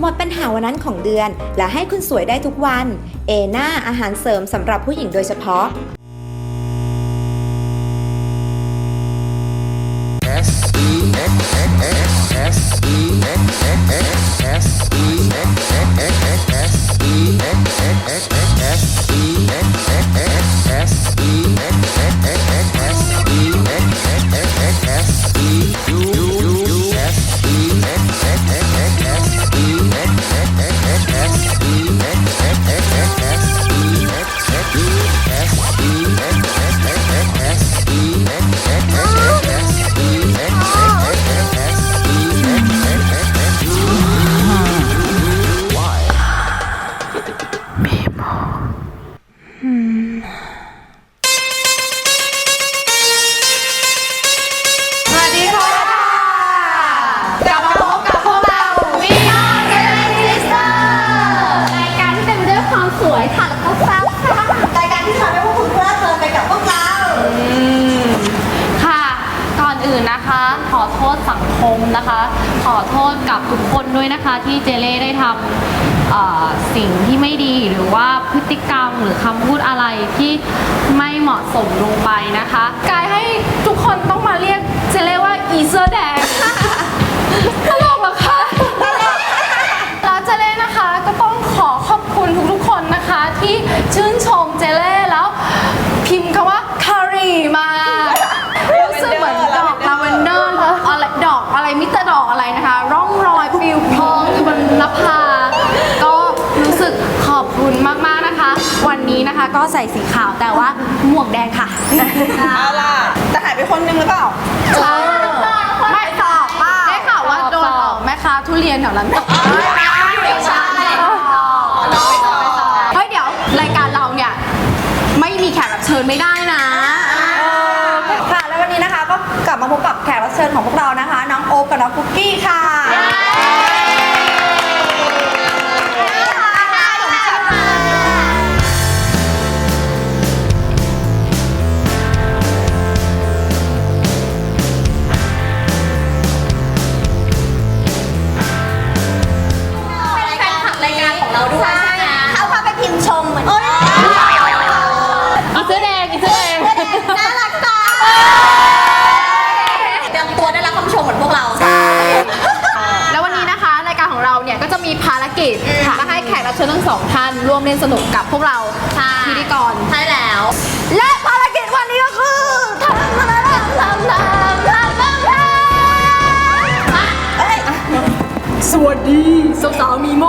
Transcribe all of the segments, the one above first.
หมดปัญหาวันนั้นของเดือน และให้คุณสวยได้ทุกวัน เอน่าอาหารเสริมสำหรับผู้หญิงโดยเฉพาะ ไม่ดีหรือว่าพฤติกรรมหรือคำพูดอะไรที่ไม่เหมาะสมลงไปนะคะกายให้ทุกคนต้องมาเรียกเจเล่ว่าอีเซอร์แดง ตลกเหรอคะแล้วเจเล่นะคะก็ต้องขอขอบคุณทุกๆคนนะคะ ที่ชื่นชมเจเล่แล้ว พิมพ์คำว่าคารีมารู้สึกเหมือนดอกลาเวนเดอร์อะไรดอกอะไรมิตรดอกอะไรนะคะ ก็ใส่สีขาวแต่ว่าหมวกแดงค่ะ เอาล่ะจะหายไปคนนึงหรือเปล่าไม่ตอบได้ข่าวว่าโดนหลอกแม่ค้าทุเรียนแถวนั้นตกไม่ใช่เฮ้ยเดี๋ยวรายการเราเนี่ยไม่มีแขกรับเชิญไม่ได้นะ ค่ะ แล้ววันนี้นะคะก็กลับมาพบกับแขกรับเชิญของพวกเรานะคะ น้องโอ๊คกับน้องคุกกี้ค่ะ กิจมาให้แขกรับเชิญทั้งสองท่านร่วมเล่นสนุกกับพวกเราพิธีกรใช่แล้ว และภารกิจวันนี้ก็คือทำอะไรทำทำทำทำทำทสวัสดีสาวสาวๆมีโม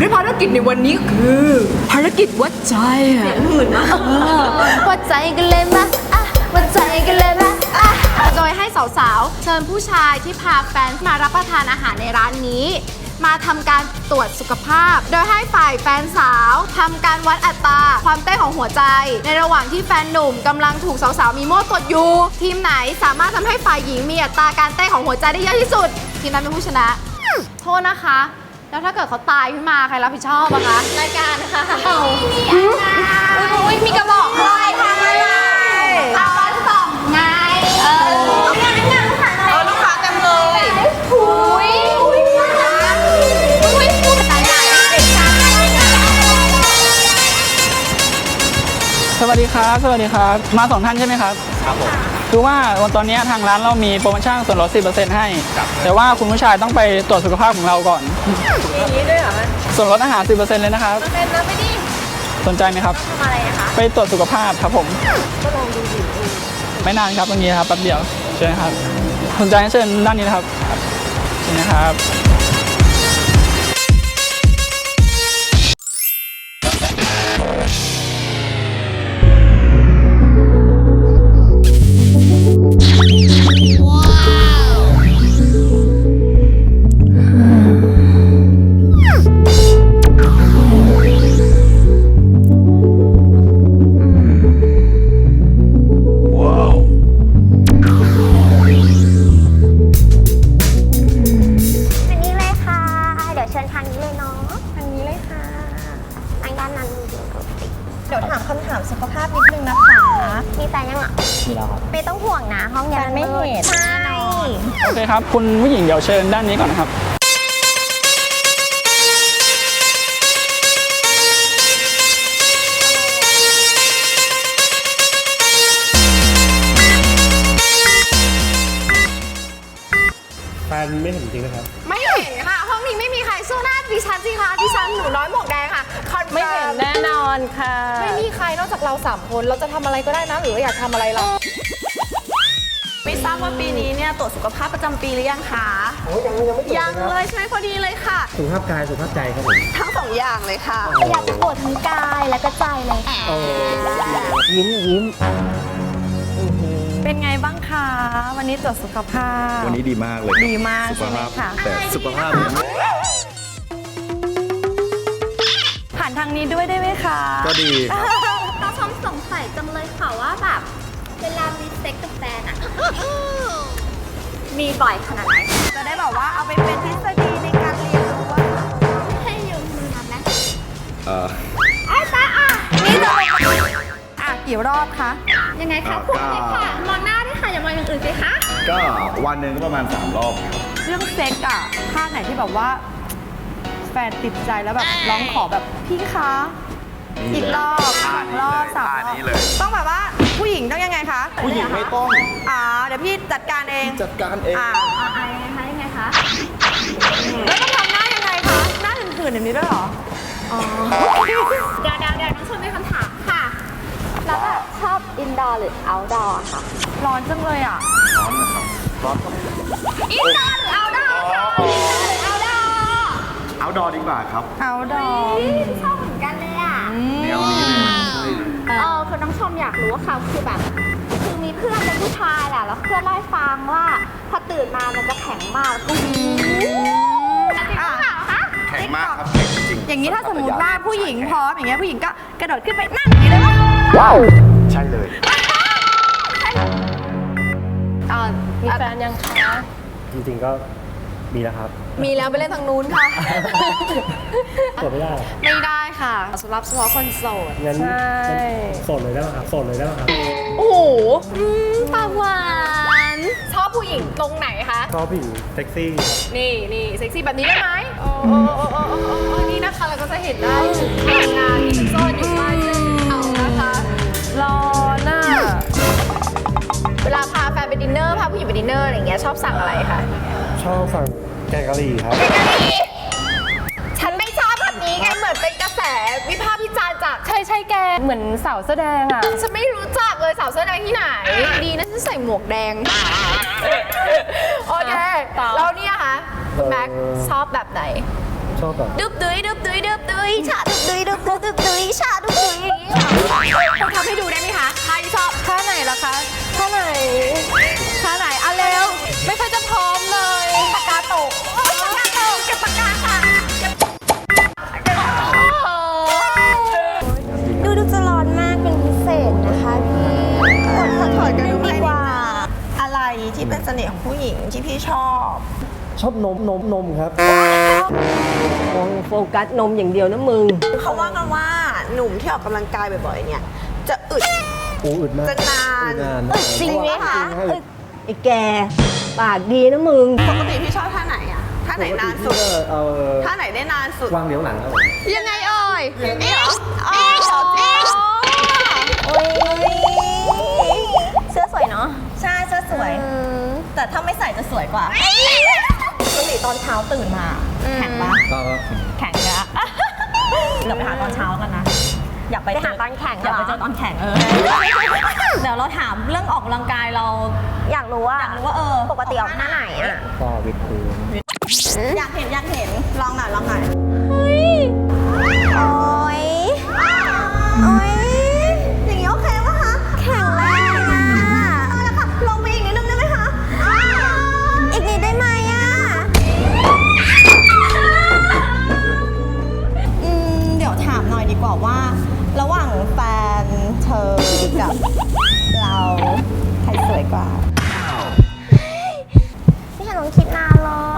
ด้วยภารกิจในวันนี้คือ ภารกิจวัดใจอะำวัดใจกันเลยมะอะวัดใจกันเลยมะอะโดยให้สาวๆ เชิญผู้ชายที่พาแฟนมารับประทานอาหารในร้านนี้ มาทำการตรวจสุขภาพ โดยให้ฝ่ายแฟนสาวทำการวัดอัตราความเต้นของหัวใจ ในระหว่างที่แฟนหนุ่มกำลังถูกสาวๆมีโม่ตรวจอยู่ทีมไหนสามารถทำให้ฝ่ายหญิงมีอัตราการเต้นของหัวใจได้เยอะที่สุด ทีมนั้นเป็นผู้ชนะ โทษนะคะ แล้วถ้าเกิดเขาตายขึ้นมาใครรับผิดชอบอะคะ รายการนะคะเอามีอุ้ยมีกระบอกลอยทางอะไรเอาวันสองไง เออ สวัสดีครับ สวัสดีครับ มาสองท่านใช่ไหมครับ ครับผม คือว่าวันตอนนี้ทางร้านเรามีโปรโมชั่นส่วนลด 10%ให้ แต่ว่าคุณผู้ชายต้องไปตรวจสุขภาพของเราก่อน มีนี้ด้วยเหรอส่วนลดอาหาร 10%เลยนะครับเป็นนะไม่ดีสนใจไหมครับ ทำอะไรนะคะ ไปตรวจสุขภาพครับผม ก็ลองดูดิไม่นานครับตรงนี้ครับแป๊บเดียว เชิญครับ สนใจให้เชิญด้านนี้นะครับเชิญนะครับ เดี๋ยวเชิญด้านนี้ก่อนนะครับ แฟนไม่เห็นจริงนะครับ ไม่เห็นค่ะ ห้องนี้ไม่มีใครสู้หน้าดิฉันสิคะดิฉันหนูน้อยหมวกแดงค่ะคอนไม่เห็นแน่นอนค่ะ ไม่มีใครนอกจากเราสามคน เราจะทำอะไรก็ได้นะ หรืออยากทำอะไรเรา ไม่ทราบว่าปีนี้เนี่ยตรวจสุขภาพประจำปีหรือยังคะยังเลยใช่ไหมพอดีเลยค่ะ สุขภาพกายสุขภาพใจครับผมทั้งสองอย่างเลยค่ะ อยากจะปวดทั้งกายและก็ใจเลยค่ะยิ้มยิ้มเป็นไงบ้างคะ วันนี้ตรวจสุขภาพ วันนี้ดีมากเลยดีมากสุขใช่ไหมภาพคะ แต่สุขภาพเนี่ยผ่านทางนี้ด้วยได้ไหมคะ ก็ดีครับเราชมสงสัยจังเลยค่ะว่าแบบ เวลามีเซ็กกับแฟนอะมีบ่อยขนาดไหนจะได้แบบว่าเอาไปเป็นทฤษฎีในการเรียนรู้ว่าให้ยืมมือนับไหมเอ่อไอ้ตาอะอะกี่รอบคะยังไงคะพูดเลยค่ะมองหน้าด้วยค่ะอย่ามองอย่างอื่นสิคะก็วันหนึ่งก็ประมาณ 3 รอบครับเรื่องเซ็กอะท่าไหนที่แบบว่า แฟนติดใจแล้วแบบร้องขอแบบพี่คะ อีกรอบสองรอบสามรอบนี้เลยต้องแบบว่า ผู้หญิงต้องยังไงคะผู้หญิงไม่ต้องอ่าเดี๋ยวพี่จัดการเองจัดการเองอ่าอะยังไงคะยังไงคะแล้วต้องทำหน้ายังไงคะหน้าหื่นๆแบบนี้ด้วยเหรอเดี๋ยวเดี๋ยวเดี๋ยวน้องชมมีคำถามค่ะ แล้วแบบชอบอินดอร์หรือเอาท์ดอร์ค่ะ ร้อนจังเลยอะอินดอร์หรือเอาท์ดอร์ค่ะอินดอร์หรือเอาท์ดอร์เอาดอดีกว่าครับเอาดอชอบเหมือนกันเลยอะแนวนี้เลยใช่ เออคือน้องชมอยากรู้ว่าค่ะคือแบบ คือมีเพื่อนเป็นผู้ชายแหละแล้วเพื่อนเล่าให้ฟังว่าพอตื่นมามันจะแข็งมากแล้วก็วีจริงหรือเปล่าคะแข็งมากครับแข็งจริงๆอย่างนี้ถ้าสมมติว่าผู้หญิงพร้อมอย่างเงี้ยผู้หญิงก็กระโดดขึ้นไปนั่งอย่างนี้ได้ไหมใช่เลยอ่ามีแฟนยังคะ จริงๆก็ มีแล้วครับมีแล้วไปเล่นทางนู้นค่ะตรวจไม่ได้ไม่ได้ค่ะสำหรับเฉพาะคนโสดงั้นโสดเลยได้ไหมครับโสดเลยได้ไหมครับโอ้โหอืมปากหวาน ชอบผู้หญิงตรงไหนคะ ชอบผู้หญิงเซ็กซี่ครับนี่นี่เซ็กซี่แบบนี้ได้ไหมโอ้โอ้โอ้โอ้โอ้โอ้โอ้นี่นะคะเราก็จะเห็นได้ถึงพลังงานที่มันซ่อนอยู่ใต้เสื้อสีเทานะคะร้อนอะเวลาพาแฟนไปดินเนอร์ พาผู้หญิงไปดินเนอร์อะไรอย่างเงี้ยชอบสั่งอะไรคะช อบสั่งแกงกะหรี่ครับ ฉันไม่ชอบแบบนี้ไงเหมือนเป็นกระแสวิพากษ์วิจารณ์จาก ใช่ใช่แกเหมือนสาวแสอแดงอะ ฉันไม่รู้จักเลยสาวเสื้อแดงที่ไหน ดีนะฉันใส่หมวกแดง โอเคต่อ แล้วเนี่ยคะคุณแม็กซ์เออชอบแบบไหน ชอบแบบดุบดุยดุบดุยดุบดุยชาดุบดุยดุบดุยดุบดุยชาดุบดุยอย่างนี้คุณทำให้ดูได้ไหมคะใครชอบท่าไหนล่ะคะท่าไหนท่าไหนอะเร็ว ไม่ค่อยจะพร้อมเลย ปากกาตกปากกาตกเก็บปากกาค่ะเก็บดูดูจะร้อนมากเป็นพิเศษนะคะพี่ถอดถอดกันดูดีกว่า อะไรที่เป็นเสน่ห์ของผู้หญิงที่พี่ชอบ ชอบนมนมนมครับโฟกัสนมอย่างเดียวนะมึง เขาว่ากันว่าหนุ่มที่ออกกำลังกายบ่อยๆเนี่ย จะอึด โอ้อึดมากจะนาน อึดนานจริงไหมคะจริงให้ ไอ้แก ปากดีนะมึง ปกติพี่ชอบท่าไหนอะท่าไหนนานสุดปกติพี่ก็เอ่อท่าไหนได้นานสุด วางเหลียวหลังครับผมยังไงเอ่ยนี่เหรออ๋อจริงโอ้ยเสื้อสวยเนาะใช่เสื้อสวย แต่ถ้าไม่ใส่จะสวยกว่าปกติตอนเช้าตื่นมาแข็งปะก็ ไปไปหาตอนแข่งอยากไปเหรอเจอตอนแข่งเออ เดี๋ยวเราถามเรื่องออกกำลังกายเรา อยากรู้ว่าอยากรู้ว่าเออ ปกติออกท่าไหนอะก็วิดพื้น อยากเห็นอยากเห็นลองหน่อยลองหน่อยโอ้ย นูคิดนานเลย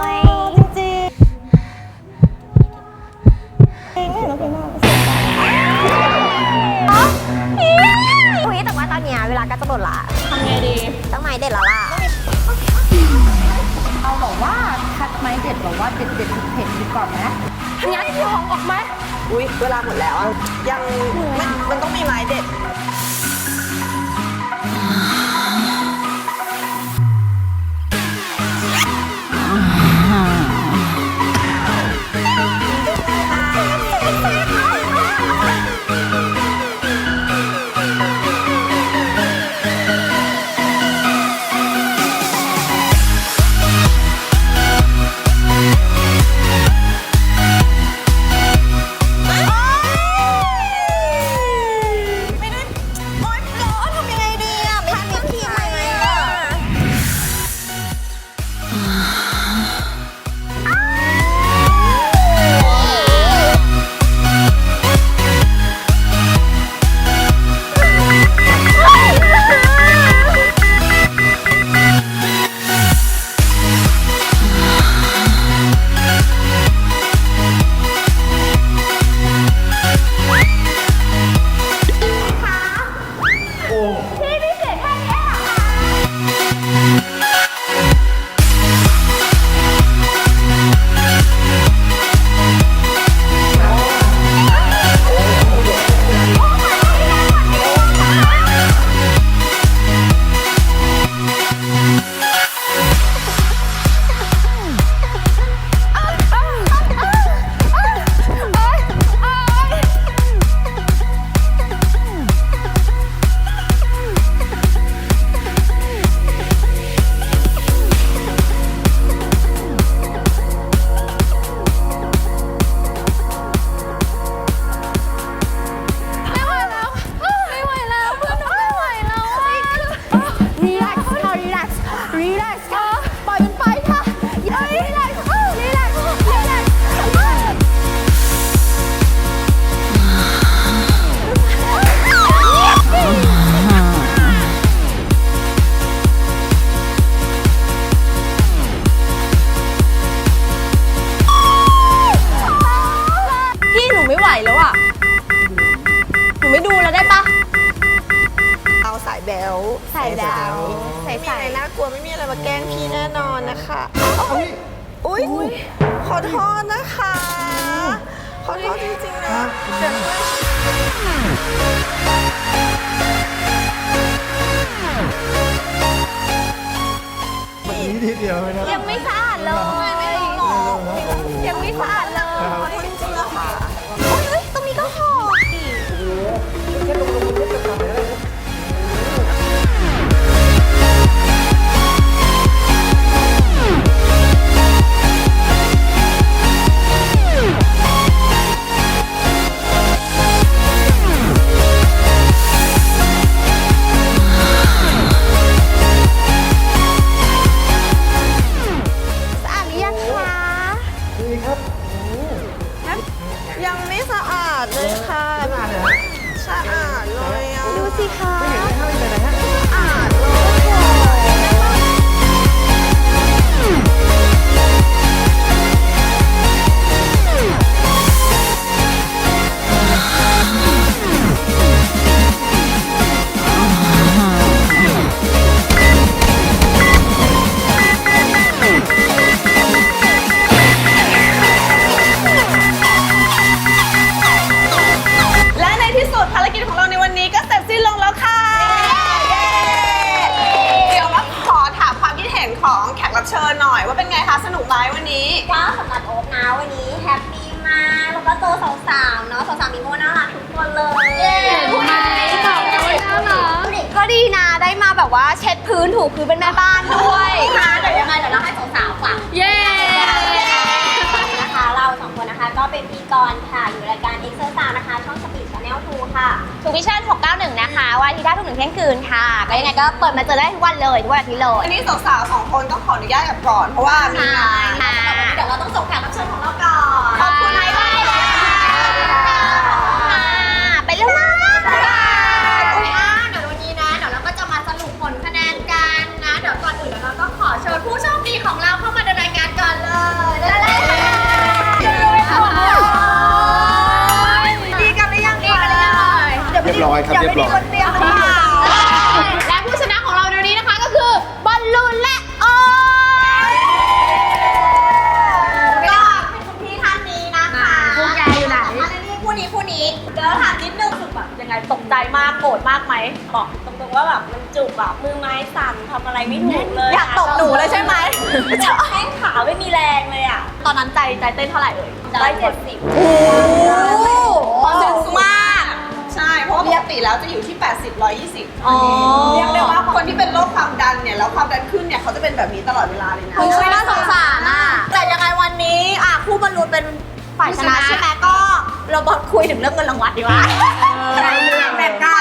ส่แล้วใส่ไม่มีใส่อะไรน่ากลัวไม่มีอะไรมาแกล้งพี่แน่นอนนะคะอุ้ยขอโทษนะคะ ขอโทษจริงๆนะเดี๋ยวช่วยแบบนี้ทีเดียวไหมนะยังไม่สะอาดเลยไม่ร้องหรอกยังไม่สะอาดเลยขอโทษจริงๆนะคะ เป็นแม่บ้านด้วยค่ะเดี๋ยวยังไงเดี๋ยวเราให้สาวๆฟังเย้ นะคะเราสองคนนะคะก็เป็นพธี่กรค่ะ อยู่รายการ e x e r c i s e นะคะ ช่อง Speed Channel 2ค่ะ ทูวิชั่น691 นะคะ วันอาทิตย์ได้ทุกหนึ่งเที่ยงคืนค่ะ ก็ยังไงก็เปิดมาเจอได้ทุกวันเลยทุกวันอาทิตย์เลยวันนี้สาวๆสองคนต้องขออนุญาตกลับก่อน เพราะว่ามีงานค่ะเดี๋ยวเราต้องส่งแขกรับเชิญของเราก่อน ขอบคุณมากเลยค่ะ เดี๋ยวเรียบร้อยครับเดี๋ยวเรียบร้อยไม่มีคนเตรียมค่ะและผู้ชนะของเราในวันนี้นะคะก็คือบอลลูนและโอก็เป็นคุณพี่ท่านนี้นะคะคุณยายอยู่ไหนอันนี้คู่นี้คู่นี้เดี๋ยวถามนิดนึงคือแบบยังไงตกใจมากโกรธมากไหมบอกตรงๆว่าแบบมันจุกแบบมือไม้สั่นทำอะไรไม่ถูกเลยอยากตบหนูเลยใช่ไหมใช่แข้งขาไม่มีแรงเลยอะ ตอนนั้นใจใจเต้นเท่าไหร่เอ่ยร้อยเจ็ดสิบโอ้โหสูงมากใช่ เพราะว่าปกติแล้วจะอยู่ที่ 80 120อ๋อ เรียกได้ว่าคนที่เป็นโรคความดันเนี่ยแล้วความดันขึ้นเนี่ยเขาจะเป็นแบบนี้ตลอดเวลาเลยนะ คุณช่วยน่าสงสารอะแต่ยังไงวันนี้อะคู่บอลลูนเป็นฝ่ายชนะใช่ไหมก็เราบอคุยถึงเรื่องเงินรางวัลดีกว่าแบ่งเรื่องแบ่งกัน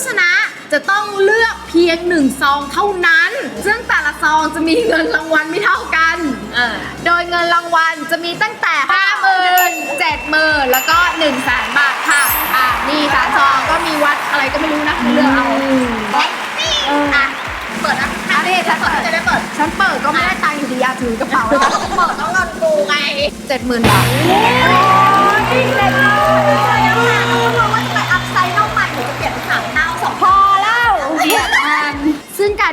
ผู้ชนะจะต้องเลือกเพียงหนึ่งซองเท่านั้น ซึ่งแต่ละซองจะมีเงินรางวัลไม่เท่ากัน โดยเงินรางวัลจะมีตั้งแต่ 5 0 0 0 0 7 0 0 0 0 แล้วก็1 0 0 0 0แสนบาทค่ะ อะ นี่สามซองก็มีวัดอะไรก็ไม่รู้นะเลือกเอาอะเปิดนะอันนี้ฉันเปิดจะได้เปิด ฉันเปิดก็ไม่ได้ตังค์อยู่ดีอะถือกระเป๋าเปิดต้องเงินกูไงเจ็ดหมื่นบาทจริงเลยค่ะเพราะ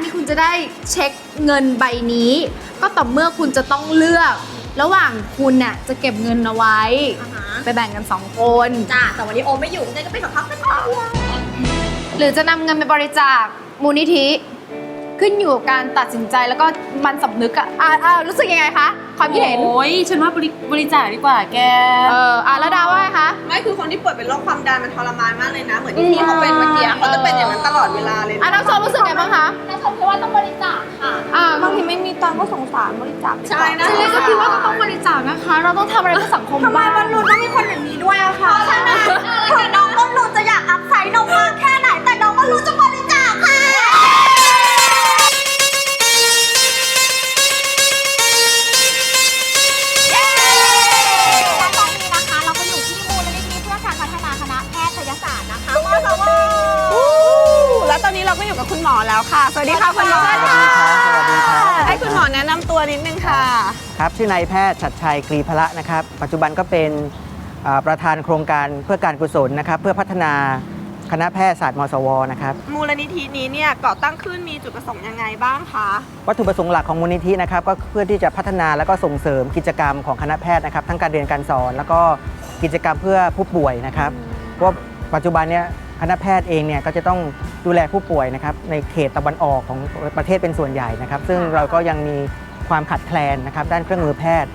ที่คุณจะได้เช็คเงินใบนี้ ก็ต่อเมื่อคุณจะต้องเลือก ระหว่างคุณน่ะจะเก็บเงินเอาไว้ไปแบ่งกันสองคน จ้าแต่วันนี้โอไม่อยู่เจนก็ไปกับพักกันต่อหรือจะนำเงินไปบริจาคมูลนิธิ ขึ้นอยู่กับการตัดสินใจแล้วก็มันสำนึกอะอะอะรู้สึกยังไงคะ ความคิดเห็น โอ้ยฉันว่าบริบริจาคดีกว่าแก เอออะแล้วดาวว่าไงคะ ไม่คือคนที่ป่วยเป็นโรคความดันมันทรมานมากเลยนะ เหมือนที่พี่เขาเป็นเมื่อกี้เขาจะเป็นอย่างนั้นตลอดเวลาเลยอะน้องชมรู้สึกไงบ้างคะน้าชมคิดว่าต้องบริจาคค่ะอะบางทีไม่มีตังก็สงสารบริจาคใช่นะเจเล่ก็คิดว่าก็ต้องบริจาคนะคะ เราต้องทำอะไรเพื่อสังคมทำไมบ้างบอลลูนต้องมีคนอย่างนี้ด้วยอะคะใช่ไหมถึงน้องบอลลูนจะอยากอัพไซด์นมมากแค่ไหนแต่น้องบอลลูนจะ แล้วตอนนี้เราก็อยู่กับคุณหมอแล้วค่ะ สวัสดีค่ะคุณหมอสวัสดีครับอแนะนำตัวนิดนึงค่ะ ครับชื่อนายแพทย์ชัดชัยกรีพละนะครับ ปัจจุบันก็เป็นอ่าประธานโครงการเพื่อการกุศลนะครับ เพื่อพัฒนาคณะแพทยศาสตร์มศวนะครับ มูลนิธินี้เนี่ยก่อตั้งขึ้นมีจุดประสงค์ยังไงบ้างคะ วัตถุประสงค์หลักของมูลนิธินะครับก็เพื่อที่จะพัฒนาและก็ส่งเสริมกิจกรรมของคณะแพทย์นะครับ ทั้งการเรียนการสอน แล้วก็กิจกรรมเพื่อผู้ป่วยนะครับเพราะว่าปัจจุบันเนี้ย คณะแพทย์เองเนี่ยก็จะต้องดูแลผู้ป่วยนะครับในเขตตะวันออกของประเทศเป็นส่วนใหญ่นะครับ ซึ่งเราก็ยังมีความขาดแคลนนะครับด้านเครื่องมือแพทย์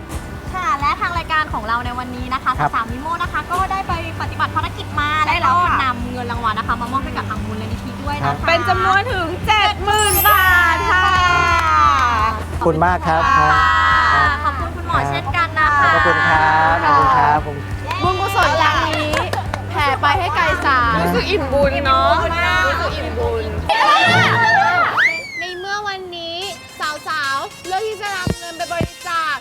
ค่ะ และทางรายการของเราในวันนี้นะคะครับ สาวๆมิโมนะคะ ก็ได้ไปปฏิบัติภารกิจมาได้แล้วแล้วก็ค่ะ นำเงินรางวัลนะคะมามอบให้กับทางมูลนิธิด้วยนะคะเป็นจำนวนถึง 70,000 บาทค่ะ ขอบคุณมากครับ ค่ะขอบคุณคุณหมอเช่นกันนะคะขอบคุณครับ ขอบคุณครับผมบุญกุ สึกอิ่มบุญเนาะรู้สึกอิ่มบุญ ในเมื่อวันนี้สาวๆ เลือกที่จะนำเงินไปบริจาค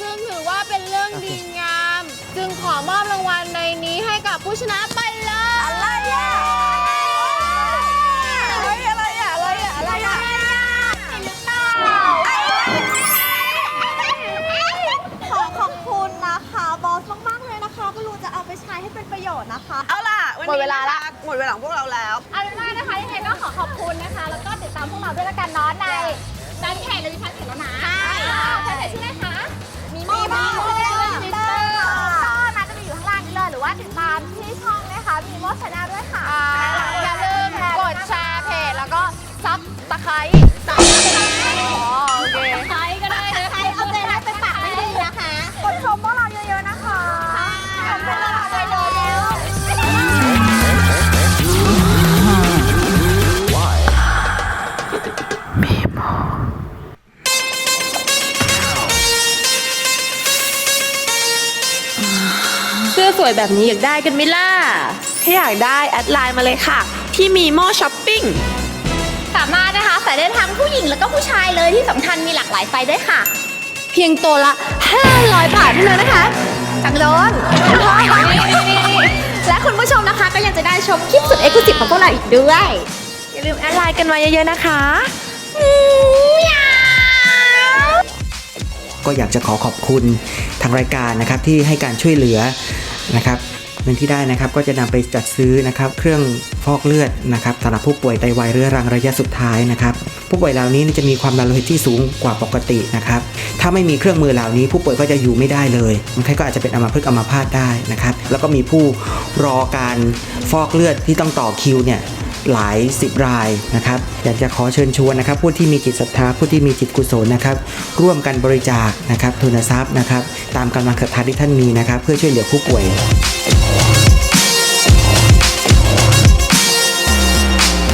ซึ่งถือว่าเป็นเรื่องดีงาม จึงขอมอบรางวัลในนี้ให้กับผู้ชนะ มดเวลาของพวกเราแล้ว เอาเป็นว่านะคะยังไงก็ขอขอบคุณนะคะ แล้วก็ติดตามพวกเราด้วยละกันเนาะในแฟนเพจเลยมีแฟนเพจแล้วนะแฟนเพจชื่ออะไรคะมีโมมีโมทวิตเตอร์ก็นะจะมีอยู่ข้างล่างนี้เลยหรือว่าติดตามที่ช่องนะคะมีโมชนะด้วยค่ะอย่าลืมกดแชร์เพจแล้วก็ซับตะไคร้ซับตะไคร้ วยแบบนี้อยากได้กันไหมล่ะ ถ้าอยากได้แอดไลน์มาเลยค่ะ ที่มีโมช้อปปิ้ง สามารถนะคะใส่ได้ทั้งผู้หญิงแล้วก็ผู้ชายเลยที่สำคัญมีหลากหลายไซส์ด้วยค่ะ เพียงตัวละ 500 บาทเท่านั้นนะคะจังโดนและคุณผู้ชมนะคะก็ยังจะได้ชมคลิปสุดเอ็กซ์คลูซีฟของพวกเราอีกด้วย อย่าลืมแอดไลน์กันมาเยอะๆนะคะ ก็อยากจะขอขอบคุณทางรายการนะครับที่ให้การช่วยเหลือ นะครับเงินที่ได้นะครับก็จะนำไปจัดซื้อนะครับเครื่องฟอกเลือดนะครับสำหรับผู้ป่วยไตวายเรื้อรังระยะสุดท้ายนะครับผู้ป่วยเหล่านี้จะมีความดันโลหิตที่สูงกว่าปกตินะครับถ้าไม่มีเครื่องมือเหล่านี้ ผู้ป่วยก็จะอยู่ไม่ได้เลยคนไข้ก็อาจจะเป็นอัมพฤกษ์อัมพาตได้นะครับแล้วก็มีผู้รอการฟอกเลือดที่ต้องต่อคิวเนี่ย หลายสิบรายนะครับอยากจะขอเชิญชวนนะครับ ผู้ที่มีจิตศรัทธาผู้ที่มีจิตกุศลนะครับ ร่วมกันบริจาคนะครับทุนทรัพย์นะครับ ตามกำลังศรัทธาที่ท่านมีนะครับ เพื่อช่วยเหลือผู้ป่วย